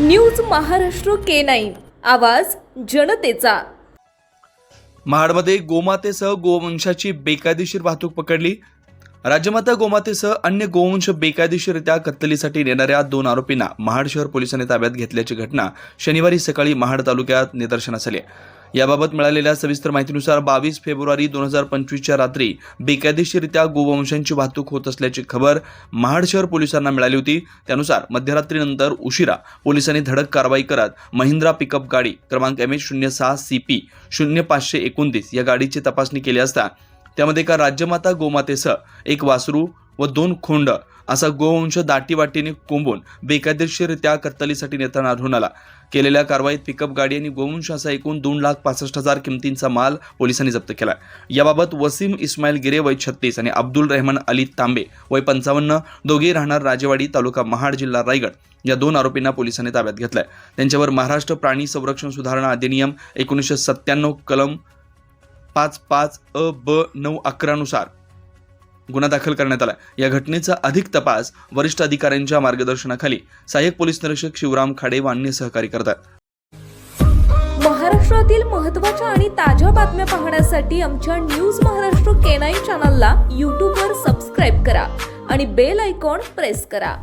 News Maharashtra K nine. आवाज जनतेचा. महाडमध्ये गोमातेसह गोवंशाची बेकायदेशीर वाहतूक पकडली. राज्यमाता गोमातेसह अन्य गोवंश बेकायदेशीररित्या कत्तलीसाठी नेणाऱ्या दोन आरोपींना महाड शहर पोलिसांनी ताब्यात घेतल्याची घटना शनिवारी सकाळी महाड तालुक्यात निदर्शनास आली याबाबत मिळालेल्या सविस्तर माहितीनुसार बावीस फेब्रुवारी दोन हजार पंचवीसच्या रात्री बेकायदेशीररित्या गोवंशांची वाहतूक होत असल्याची खबर महाड शहर पोलिसांना मिळाली होती. त्यानुसार मध्यरात्रीनंतर उशिरा पोलिसांनी धडक कारवाई करत महिंद्रा पिकअप गाडी क्रमांक एम एच शून्य सहा सी पी शून्य पाचशे एकोणतीस या गाडीची तपासणी केली असता त्यामध्ये एका राज्यमाता गोमातेसह एक वासरू व दोन खोंड असा गोवंश दाटीवाटीने कोंबून बेकायदेशीररित्या कत्तलीसाठी नेताना आढळून आला. केलेल्या कारवाईत पिकअप गाडी आणि गोवंश असा एकूण दोन लाख पासष्ट हजार किमतींचा माल पोलिसांनी जप्त केला. याबाबत वसीम इस्माईल गिरे वय छत्तीस आणि अब्दुल रहमान अली तांबे वय पंचावन्न दोघे राहणार राजेवाडी तालुका महाड जिल्हा रायगड. या दोन आरोपींना पोलिसांनी ताब्यात घेतलाय. त्यांच्यावर महाराष्ट्र प्राणी संरक्षण सुधारणा अधिनियम एकोणीसशे सत्त्याण्णव कलम पाच पाच अ ब नऊ अकरानुसार गुन्हा दाखल करण्यात आला या घटनेचा अधिक तपास वरिष्ठ अधिकाऱ्यांच्या मार्गदर्शनाखाली सहाय्यक पोलीस निरीक्षक शिवराम खाडे व अन्य सहकारी करतात. महाराष्ट्रातील महत्त्वाच्या आणि ताज्या बातम्या पाहण्यासाठी आमच्या न्यूज महाराष्ट्र केनाई चॅनलला यूट्यूबवर सबस्क्राईब करा आणि बेल आयकॉन प्रेस करा.